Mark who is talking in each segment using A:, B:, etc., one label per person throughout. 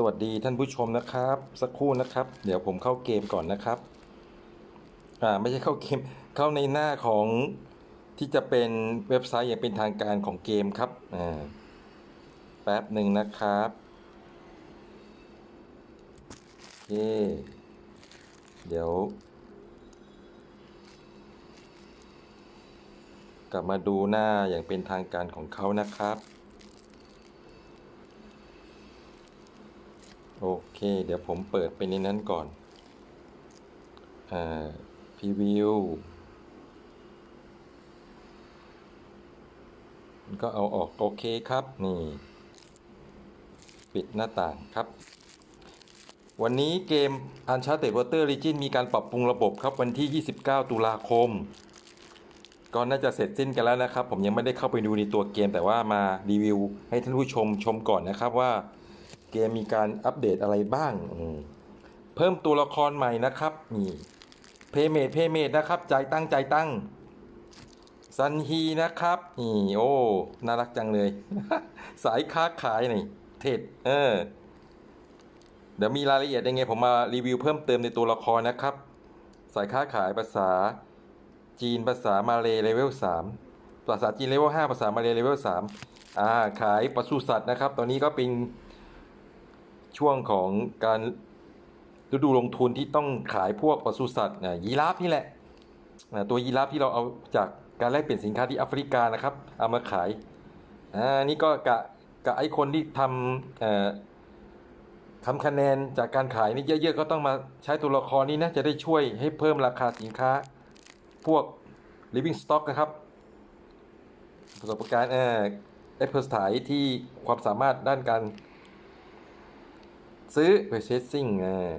A: สวัสดีท่านผู้ชมนะครับ สักครู่นะครับ เดี๋ยวผมเข้าเกมก่อนนะครับอ่าไม่ใช่เข้าเกมเข้าในหน้าของที่จะเป็นเว็บไซต์อย่างเป็นทางการของเกมครับอ่าแป๊บหนึ่งนะครับโอเคเดี๋ยว กลับมาดูหน้าอย่างเป็นทางการของเขานะครับ โอ เค เดี๋ยวผมเปิดไปในนั้นก่อนอ่าพรีวิวก็เอาออกโอเคครับ นี่ ปิดหน้าต่างครับ วันนี้เกม Uncharted Water Legend มีการปรับปรุงระบบครับวันที่ 29 ตุลาคม ก็น่าจะเสร็จสิ้นกันแล้วนะครับ ผมยังไม่ได้เข้าไปดูในตัวเกมแต่ว่ามารีวิวให้ท่านผู้ชมชมก่อนนะครับว่า เกมมีการอัปเดตอะไรบ้าง เพิ่มตัวละครใหม่นะครับนี่เพเมดเพเมดนะครับใจตั้งใจตั้งซันฮีนะครับนี่โอ้น่ารักจังเลย สายค้าขายนี่เทศเออ เดี๋ยวมีรายละเอียดยังไงผมมารีวิวเพิ่มเติมในตัวละครนะครับ สายค้าขายภาษา จีนภาษามาเลยเลเวล3ภาษาจีนเลเวล5ภาษามาเลยเลเวล3อ่าขายปศุสัตว์นะครับ ตอนนี้ก็เป็น ช่วงของการฤดูลงทุนที่ต้องขายพวกปศุสัตว์อะยีราฟนี่แหละอะตัวยีราฟที่เราเอาจากการแลกเปลี่ยนสินค้าที่แอฟริกานะครับ เอามาขายอ่านี่ก็กะกะไอคนที่ทำทำคะแนนจากการขายนี่เยอะๆก็ต้องมาใช้ตัวละครนี้นะจะได้ช่วยให้เพิ่มราคาสินค้าพวก living stock นะครับประสบการณ์เอ่อได้เพิ่มสถายที่ความสามารถด้านการ ซื้อ purchasing อ่า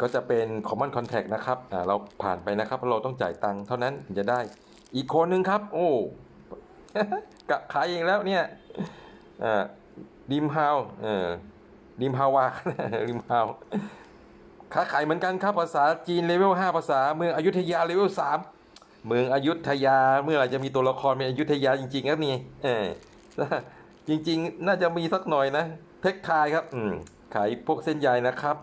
A: ก็จะเป็น common contact นะครับอ่าเราผ่านไปนะครับเพราะเราต้องจ่ายตังค์เท่านั้นถึงจะได้ อีกคนนึงครับ โอ้กะขายเองแล้วเนี่ยอ่าดิมฮาวดิมฮาวาดิมฮาวค้าขายเหมือนกันครับภาษาจีนเลเวล5ภาษาเมืองอยุธยาเลเวล3เมืองอยุธยาเมื่อไรจะมีตัวละครเป็นอยุธยาจริงๆครับนี่เออจริง ๆ น่าจะมีสักหน่อยนะเทคทายครับ อืม ขายพวกเส้นใยนะครับ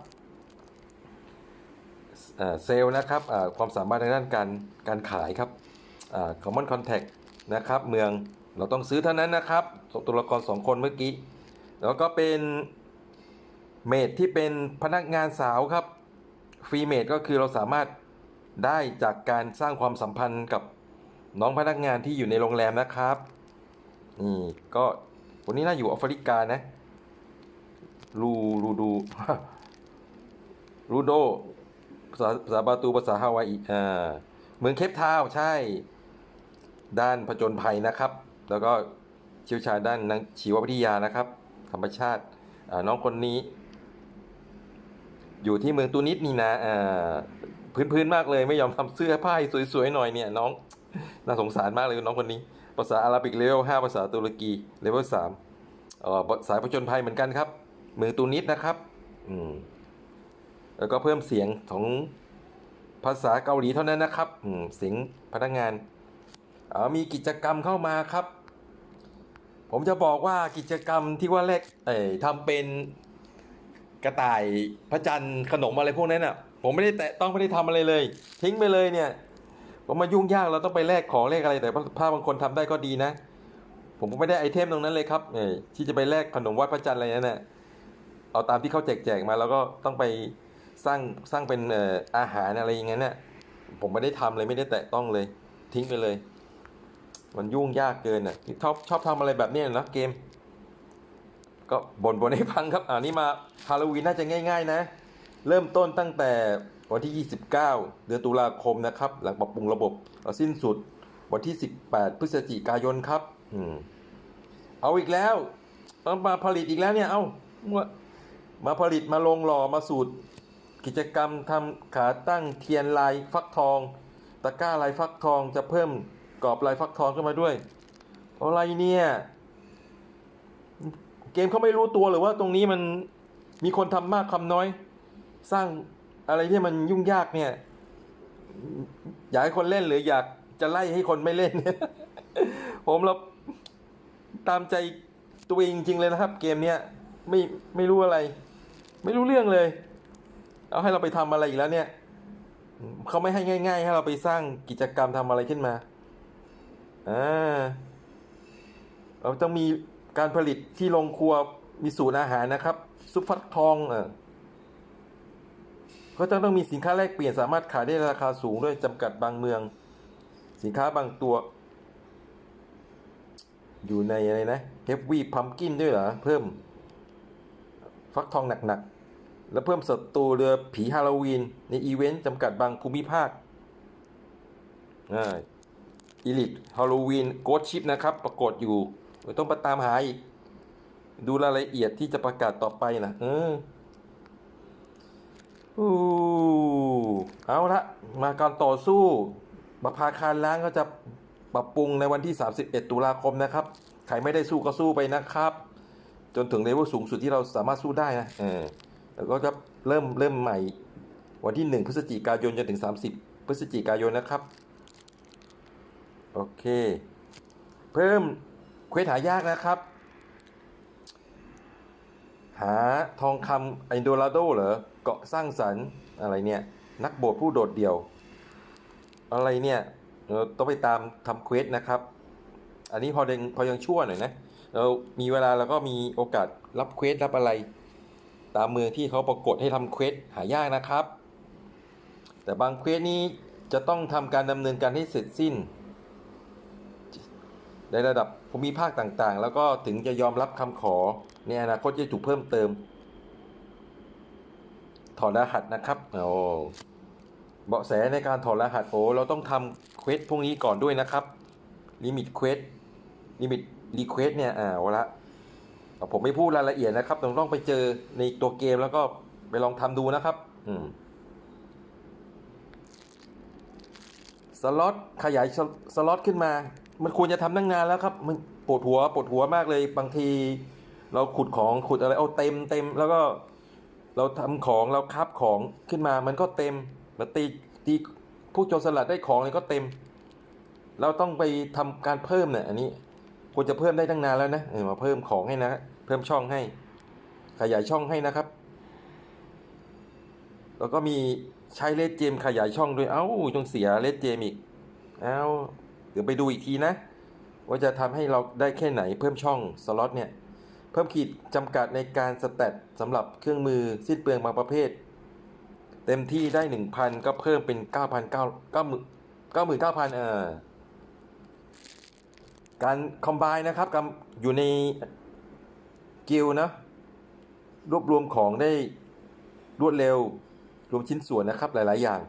A: เซลล์นะครับความสามารถในด้านการการขายครับอ่า common contact นะครับ เมืองเราต้องซื้อเท่านั้นนะครับ ตัวละครสองคนเมื่อกี้ แล้วก็เป็นเมดที่เป็นพนักงานสาวครับฟรีเมดก็คือเราสามารถได้จากการสร้างความสัมพันธ์กับน้องพนักงานที่อยู่ในโรงแรมนะครับนี่ก็คนนี้น่าอยู่แอฟริกานะ รูรูดูรูโดภาษาภาษาบาตูภาษาฮาวายอ่าเมืองเคปทาวใช่ ด้านผจญภัยนะครับ แล้วก็เชี่ยวชาญด้านนักชีววิทยานะครับ ธรรมชาติอ่าน้องคนนี้ อยู่ที่เมืองตูนิสนี่นะอ่าพื้นพื้นๆมากเลยไม่ยอมทำเสื้อผ้าให้สวยๆหน่อยเนี่ยน้องน่าสงสารมากเลยน้องคนนี้ ภาษาอาหรับิกเลเวล5ภาษาตุรกีเลเวล3เอ่อสายผจญภัยเหมือนกันครับ มืองตูนิสนะครับ อืม แล้วก็เพิ่มเสียงของภาษาเกาหลีเท่านั้นนะครับ อืมเสียงพนักงานเอ่อมีกิจกรรมเข้ามาครับ ผมจะบอกว่ากิจกรรมที่ว่าแรก เอ่ยทำเป็นกระต่ายพระจันทร์ขนมอะไรพวกนั้นอะ ผมไม่ได้แตะต้องไม่ได้ทำอะไรเลย ทิ้งไปเลยเนี่ยผมมายุ่งยากเราต้องไปแลกของแลกอะไรแต่ถ้าบางคนทำได้ก็ดีนะ ผมก็ไม่ได้ไอเทมตรงนั้นเลยครับเออที่จะไปแลกขนมไหว้พระจันทร์อะไรนั่นน่ะ เอาตามที่เขาแจกแจกมา แล้วก็ต้องไปสร้างสร้างเป็นออาหารอะไรอย่างเงี้ยน่ะผมไม่ได้ทำเลยไม่ได้แตะต้องเลย ทิ้งไปเลย มันยุ่งยากเกินอะชอบชอบทำอะไรแบบนี้นะเกม ก็บ่นบ่นให้ฟังครับอ่านี่มาฮาโลวีนน่าจะง่าย ๆ นะ เริ่มต้นตั้งแต่วันที่ 29 เดือนตุลาคมนะครับ หลังปรับปรุงระบบเอาสิ้นสุดวันที่ 18 พฤศจิกายนครับ อืม เอาอีกแล้วต้องมาผลิตอีกแล้วเนี่ย เอามา มาผลิตมาลงหล่อมาสูตร กิจกรรมทำขาตั้งเทียนลายฟักทอง ตะกร้าลายฟักทองจะเพิ่มกรอบลายฟักทองขึ้นมาด้วย อะไรเนี่ยเกมเขาไม่รู้ตัวหรือว่าตรงนี้มันมีคนทำมากคำน้อย สร้างอะไรที่มันยุ่งยากเนี่ย อยากให้คนเล่นหรืออยากจะไล่ให้คนไม่เล่น ผมเราตามใจตัวเองจริงเลยนะครับ เกมเนี้ยไม่ไม่รู้อะไร ไม่รู้เรื่องเลย เอาให้เราไปทำอะไรอีกแล้วเนี่ยเขาไม่ให้ง่าย ๆ ให้เราไปสร้างกิจกรรมทำอะไรขึ้นมาอ่าเราต้องมีการผลิตที่โรงครัวมีสูตรอาหารนะครับ ซุปฟักทองเออก็จะต้องมีสินค้าแลกเปลี่ยนสามารถขายได้ราคาสูงด้วยจำกัดบางเมือง สินค้าบางตัว อยู่ในอะไรนะเฮฟวี่พัมกินด้วยเหรอ เพิ่ม ฟักทองหนักๆ แล้วเพิ่มศัตรูเรือผีฮาโลวีน ในอีเวนต์จำกัดบางภูมิภาคอ่าอีลิทฮาโลวีนโกดชิปนะครับ ปรากฏอยู่ ต้องไปตามหาอีก ดูรายละเอียดที่จะประกาศต่อไปนะเอออู้เอาละมาการต่อสู้บาพาคารล้างก็จะปรับปรุงในวันที่ 31 ตุลาคมนะครับ ใครไม่ได้สู้ก็สู้ไปนะครับ จนถึงเลเวลสูงสุดที่เราสามารถสู้ได้นะเออ แล้วก็จะเริ่มเริ่มใหม่ วันที่ 1 พฤศจิกายนจนถึง 30 พฤศจิกายนนะครับ โอเค เพิ่มเควสหายากนะครับ หาทองคำไอโดราโดเหรอ เกาะสร้างสรรค์อะไรเนี่ย นักโบสถ์ผู้โดดเดี่ยว อะไรเนี่ยเราต้องไปตามทำเควสนะครับ อันนี้พอยังพอยังชั่วหน่อยนะ เรามีเวลาเราก็มีโอกาสรับเควสรับอะไร ตามเมืองที่เขาปรากฏให้ทำเควสหายากนะครับ แต่บางเควสนี้จะต้องทำการดำเนินการให้เสร็จสิ้น ในระดับภูมิภาคต่างๆ แล้วก็ถึงจะยอมรับคำขอในอนาคตจะถูกเพิ่มเติม ถอดรหัสนะครับโอ้เบาะแสในการถอดรหัสโอ้เราต้องทำเควสพวกนี้ก่อนด้วยนะครับลิมิตเควสลิมิตรีเควสเนี่ยอ่าเอาละ ผมไม่พูดรายละเอียดนะครับต้องต้องไปเจอในตัวเกมแล้วก็ไปลองทำดูนะครับ อืมสล็อตขยายสล็อตขึ้นมา มันควรจะทำตั้งนานแล้วครับ มันปวดหัวปวดหัวมากเลย บางที เราขุดของขุดอะไรเอาเต็มเต็มแล้วก็ เราทำของเราคับของขึ้นมา มันก็เต็มมาตีตีผู้โจรสลัดได้ของเลยก็เต็ม เราต้องไปทำการเพิ่มเนี่ยอันนี้ควรจะเพิ่มได้ตั้งนานแล้วนะเออมาเพิ่มของให้นะ พิ่มช่องให้ ขยายช่องให้นะครับ แล้วก็มีใช้เลดเจมขยายช่องด้วย เอ้าจงเสียเลดเจมอีก เอ้า เดี๋ยวไปดูอีกทีนะ ว่าจะทำให้เราได้แค่ไหนเพิ่มช่องสล็อตเนี่ย เพิ่มขีดจำกัดในการสแตทสำหรับเครื่องมือสิ้นเปลืองบางประเภท เต็มที่ได้ 1,000 ก็เพิ่มเป็น9,000 9 9 99,000เอ่อการคอมไบนะครับกับอยู่ใน กิลนะ รวบรวมของได้รวดเร็ว รวมชิ้นส่วนนะครับหลาย ๆ อย่าง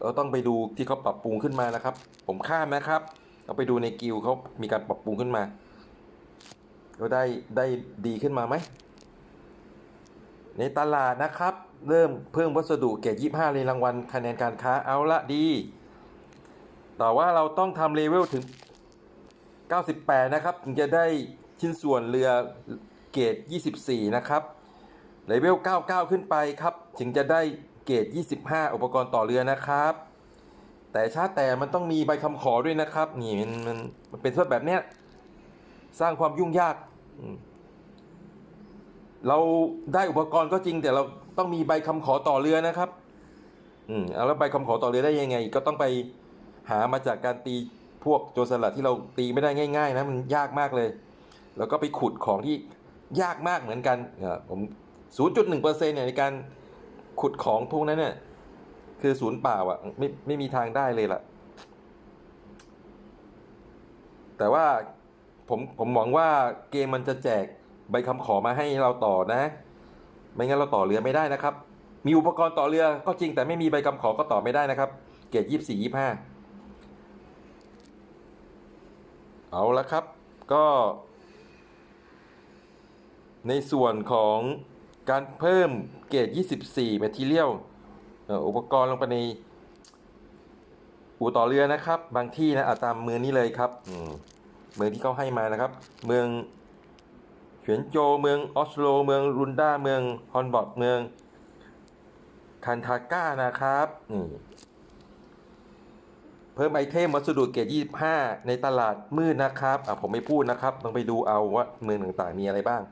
A: เราต้องไปดูที่เขาปรับปรุงขึ้นมานะครับ ผมข้ามนะครับ เราไปดูในกิลเขามีการปรับปรุงขึ้นมาก็ได้ได้ดีขึ้นมาไหม ในตลาดนะครับ เริ่มเพิ่มวัสดุเกรด25 เลยรางวัลคะแนนการค้าเอาละดี แต่ว่าเราต้องทำเลเวลถึง 98 นะครับ ถึงจะได้ชิ้นส่วนเรือ เกรด24 นะครับเลเวล 99 ขึ้นไปครับ ถึงจะได้เกรด25 อุปกรณ์ต่อเรือนะครับ แต่ชาแต่มันต้องมีใบคำขอด้วยนะครับ นี่มันมันมันเป็นส่วนแบบเนี้ยสร้างความยุ่งยาก เราได้อุปกรณ์ก็จริง แต่เราต้องมีใบคำขอต่อเรือนะครับ อืมแล้วใบคำขอต่อเรือได้ยังไง ก็ต้องไปหามาจากการตีพวกโจรสลัดที่เราตีไม่ได้ง่าย ๆ นะมันยากมากเลย แล้วก็ไปขุดของที่ ยากมากเหมือนกันผม 0.1%เนี่ยในการขุดของพวกนั้นเนี่ยคือศูนย์เปล่าอะไม่ไม่มีทางได้เลยล่ะ แต่ว่าผมผมหวังว่าเกมมันจะแจกใบคำขอมาให้เราต่อนะ ไม่งั้นเราต่อเรือไม่ได้นะครับ มีอุปกรณ์ต่อเรือก็จริงแต่ไม่มีใบคำขอก็ต่อไม่ได้นะครับ เกรดยี่สี่ยี่ห้าเอาละครับ ก็ ในส่วนของการเพิ่มเกรด 24 Material เอ่ออุปกรณ์ลงไปในอู่ต่อเรือนะครับ บางที่นะอาตามเมืองนี้เลยครับมเมืองที่เขาให้มานะครับ เมืองเฉียนโจเมืองออสโล เมืองรุนดาเมืองฮอนบอดเมืองคันทาก้านะครับนี่เพิ่มไอเทมวัสดุเกรด25 ในตลาดมืดนะครับอะผมไม่พูดนะครับต้องไปดูเอาว่าเมืองต่างๆมีอะไรบ้าง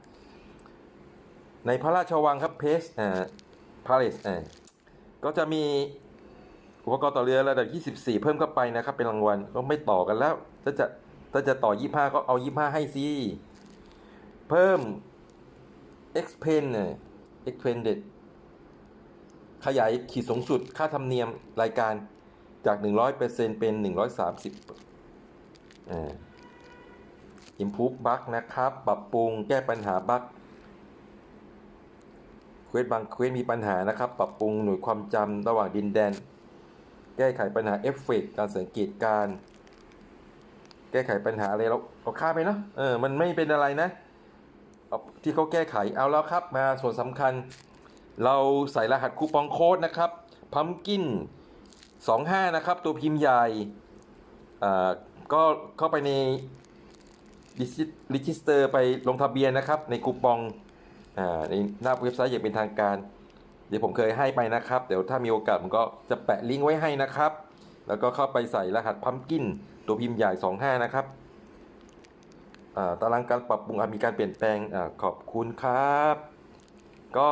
A: ในพระราชวังครับเพสอ่าพาเลสอ่าก็จะมีอุปกรณ์ต่อเรือระดับ 24 เพิ่มเข้าไปนะครับ เป็นรางวัลก็ไม่ต่อกันแล้ว ถ้าจะถ้าจะต่อ 25 ก็เอา 25 ให้สิเพิ่ม expand expanded ขยายขีดสูงสุดค่าธรรมเนียมรายการจาก 100%เป็น 130อ่า improve bug นะครับ ปรับปรุงแก้ปัญหาบั๊ก เควสบางเควสมีปัญหานะครับ ปรับปรุงหน่วยความจำระหว่างดินแดน แก้ไขปัญหาเอฟเฟกต์การสังเกตการ แก้ไขปัญหาอะไรเราเราข้าไปเนาะเออมันไม่เป็นอะไรนะที่เขาแก้ไขเอาแล้วครับ มาส่วนสำคัญ เราใส่รหัสคูปองโค้ดนะครับพัมกิน25 นะครับ ตัวพิมพ์ใหญ่อ่าก็เข้าไปในรีจิสเตอร์ไปลงทะเบียนนะครับ ในคูปอง อ่าในหน้าเว็บไซต์อย่างเป็นทางการ เดี๋ยวผมเคยให้ไปนะครับ เดี๋ยวถ้ามีโอกาสผมก็จะแปะลิงก์ไว้ให้นะครับ แล้วก็เข้าไปใส่รหัสพัมกินตัวพิมพ์ใหญ่ 25 นะครับตารางการปรับปรุงมีการเปลี่ยนแปลงอขอบคุณครับ ก็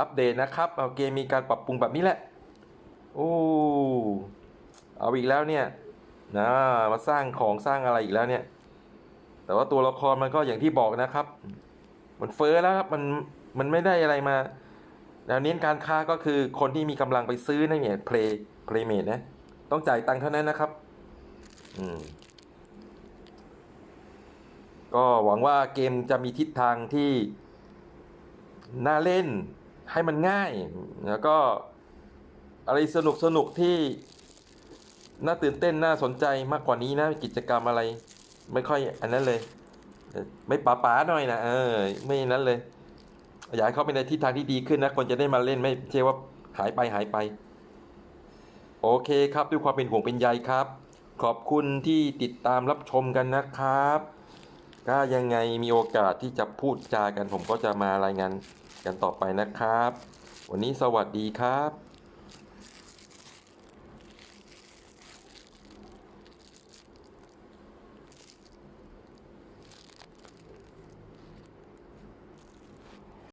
A: อัปเดตนะครับเอาเกมมีการปรับปรุงแบบนี้แหละ โอ้เอาอีกแล้วเนี่ยนะมาสร้างของสร้างอะไรอีกแล้วเนี่ย แต่ว่าตัวละครมันก็อย่างที่บอกนะครับ มันเฟ้อแล้วครับมันมันไม่ได้อะไรมาแล้วเน้นการค้าก็คือคนที่มีกำลังไปซื้อนั่นเนี่ย play playmate นะ ต้องจ่ายตังค์เท่านั้นนะครับ อืม ก็หวังว่าเกมจะมีทิศทางที่น่าเล่นให้มันง่าย แล้วก็อะไรสนุกสนุกที่น่าตื่นเต้นน่าสนใจมากกว่านี้นะ กิจกรรมอะไร ไม่ค่อยอันนั้นเลย ไม่ป๋าป๋าหน่อยนะเออ ไม่นั้นเลย อยากให้เขาเป็นในทิศทางที่ดีขึ้นนะคนจะได้มาเล่นไม่ใช่ว่าหายไปหายไป โอเคครับ ด้วยความเป็นห่วงเป็นใยครับ ขอบคุณที่ติดตามรับชมกันนะครับ ก็ยังไงมีโอกาสที่จะพูดจากันผมก็จะมารายงานกันต่อไปนะครับ วันนี้สวัสดีครับ